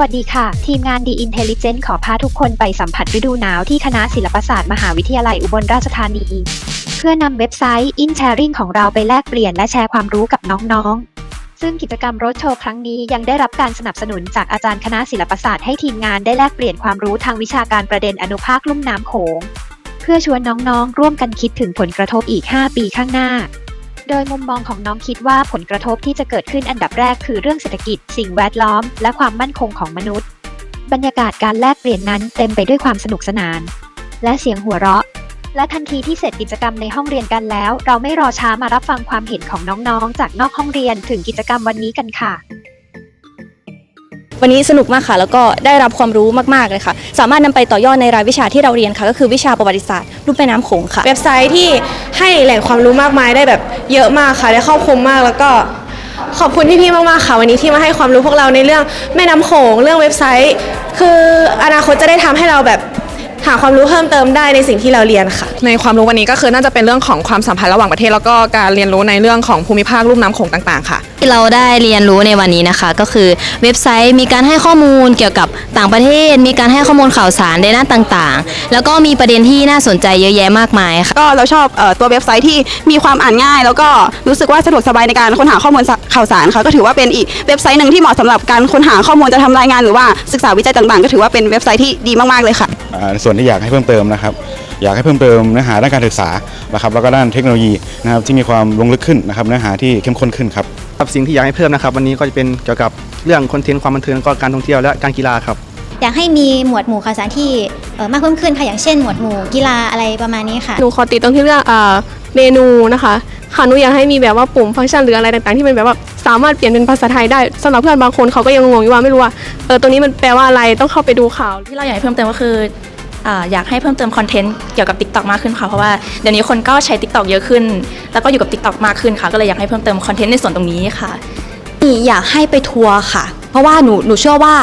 วัสดีค่ะ ทีมงาน The Intelligent ขอพาทุกคนไปสัมผัสฤดูหนาวที่คณะศิลปศาสตร์มหาวิทยาลัยอุบลราชธานี เพื่อนำเว็บไซต์ InSharing ของเราไปแลกเปลี่ยนและแชร์ความรู้กับน้องๆ ซึ่งกิจกรรมรถโชว์ครั้งนี้ยังได้รับการสนับสนุนจากอาจารย์คณะศิลปศาสตร์ให้ทีมงานได้แลกเปลี่ยนความรู้ทางวิชาการประเด็นอนุภาคลุ่มน้ำโขง เพื่อชวนน้องๆ ร่วมกันคิดถึงผลกระทบอีก 5 ปีข้างหน้า โดยมุมมองของน้องคิดว่าผลกระทบที่จะเกิดขึ้นอันดับแรกคือเรื่องเศรษฐกิจ สิ่งแวดล้อม และความมั่นคงของมนุษย์ บรรยากาศการแลกเปลี่ยนนั้นเต็มไปด้วยความสนุกสนาน และเสียงหัวเราะ และทันทีที่เสร็จกิจกรรมในห้องเรียนกันแล้ว เราไม่รอช้ามารับฟังความเห็นของน้องๆ จากนอกห้องเรียนถึงกิจกรรมวันนี้กันค่ะ วันนี้สนุกมากค่ะ แล้วก็ได้รับความรู้มากๆเลยค่ะ สามารถนำไปต่อยอดในรายวิชาที่เราเรียนค่ะ ก็คือวิชาประวัติศาสตร์รูปแม่น้ำโขงค่ะ เว็บไซต์ที่ให้แหล่งความรู้มากมายได้แบบเยอะมากค่ะได้ครอบคลุมมากแล้วก็ขอบคุณพี่ๆมากๆค่ะ วันนี้ที่มาให้ความรู้พวกเราในเรื่องแม่น้ำโขงเรื่องเว็บไซต์ คืออนาคตจะได้ทำให้เราแบบหาความรู้เพิ่มเติมได้ในสิ่งที่เราเรียนค่ะ ในความรู้วันนี้ก็คือน่าจะเป็นเรื่องของความสัมพันธ์ระหว่างประเทศแล้วก็การเรียนรู้ในเรื่องของภูมิภาคลุ่มน้ำโขงต่าง ๆ ค่ะที่ เราได้เรียนรู้ในวันนี้นะคะ ก็คือเว็บไซต์มีการให้ข้อมูลเกี่ยวกับต่างประเทศ มีการให้ข้อมูลข่าวสารในด้านต่างๆ แล้วก็มีประเด็นที่น่าสนใจเยอะแยะมากมายค่ะ ก็เราชอบเอ่อตัวเว็บไซต์ที่มีความอ่านง่าย แล้วก็รู้สึกว่าสะดวกสบายในการค้นหาข้อมูลสะข่าวสารค่ะก็ถือว่าเป็นอีกเว็บไซต์หนึ่งที่เหมาะสำหรับการค้นหาข้อมูลจะทำรายงานหรือว่าศึกษาวิจัยต่างๆ ก็ถือว่าเป็นเว็บไซต์ที่ดีมากๆเลยค่ะ อ่าในส่วนที่อยากให้เพิ่มเติมนะครับ อยากให้เพิ่มเติมเนื้อหาด้านการศึกษานะครับแล้วก็ด้านเทคโนโลยีนะครับที่มีความลงลึกขึ้นนะครับเนื้อหาที่เข้มข้นขึ้นครับ ครับสิ่งที่อยากให้เพิ่มนะครับ วันนี้ก็จะเป็นเกี่ยวกับเรื่องคอนเทนต์ความบันเทิงก็การท่องเที่ยวและการกีฬาครับอยากให้มีหมวดหมู่ข่าวสารที่เอ่อมากเพิ่มขึ้นค่ะอย่างเช่นหมวดหมู่กีฬาอะไรประมาณนี้ค่ะหนูขอติดตรงที่เรื่องอ่าเมนูนะคะค่ะหนูอยากให้มีแบบว่าปุ่มฟังก์ชันหรืออะไรต่างๆ ที่มันแบบว่าสามารถเปลี่ยนเป็นภาษาไทยได้สำหรับเพื่อนบางคนเขาก็ยังงงอยู่ว่าไม่รู้ว่าเออตัวนี้มันแปลว่าอะไรต้องเข้าไปดูข่าวที่เราอยากให้เพิ่มเติมก็คือ อ่าอยากให้เพิ่มเติมคอนเทนต์เกี่ยวกับ TikTok มากขึ้นค่ะเพราะว่าเดี๋ยวนี้คนก็ใช้ TikTok เยอะขึ้น แล้วก็อยู่กับ TikTok มากขึ้นค่ะก็เลยอยากให้เพิ่มเติมคอนเทนต์ในส่วนตรงนี้ค่ะอยากให้ไปทัวร์ค่ะ เพราะว่าหนูหนูเชื่อว่า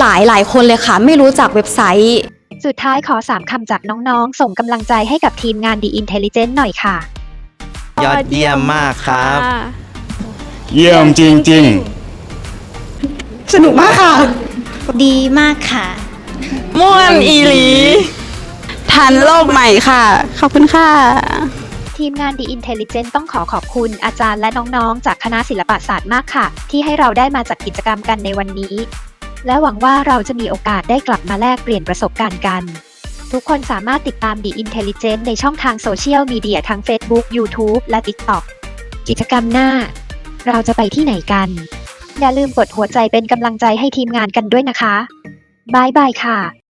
หลายหลายคนเลยค่ะ ไม่รู้จักเว็บไซต์ สุดท้ายขอ 3คำจากน้องๆ ส่งกำลังใจให้กับทีมงาน The Intelligent หน่อยค่ะ ยอดเยี่ยมมากครับ เยี่ยมจริง ๆ สนุกมากค่ะ ดีมากค่ะ ม่วนอีหลี ทันโลกใหม่ค่ะ ขอบคุณค่ะ ทีมงาน The Intelligent ต้องขอขอบคุณอาจารย์และน้องๆ จากคณะศิลปศาสตร์มากค่ะ ที่ให้เราได้มาจัดกิจกรรมกันในวันนี้ และหวังว่าเราจะมีโอกาสได้กลับมาแลกเปลี่ยนประสบการณ์กัน ทุกคนสามารถติดตาม The Intelligent ในช่องทางโซเชียลมีเดียทั้ง Facebook YouTube และ TikTok กิจกรรมหน้า เราจะไปที่ไหนกัน อย่าลืมกดหัวใจเป็นกำลังใจให้ทีมงานกันด้วยนะคะบายบายค่ะ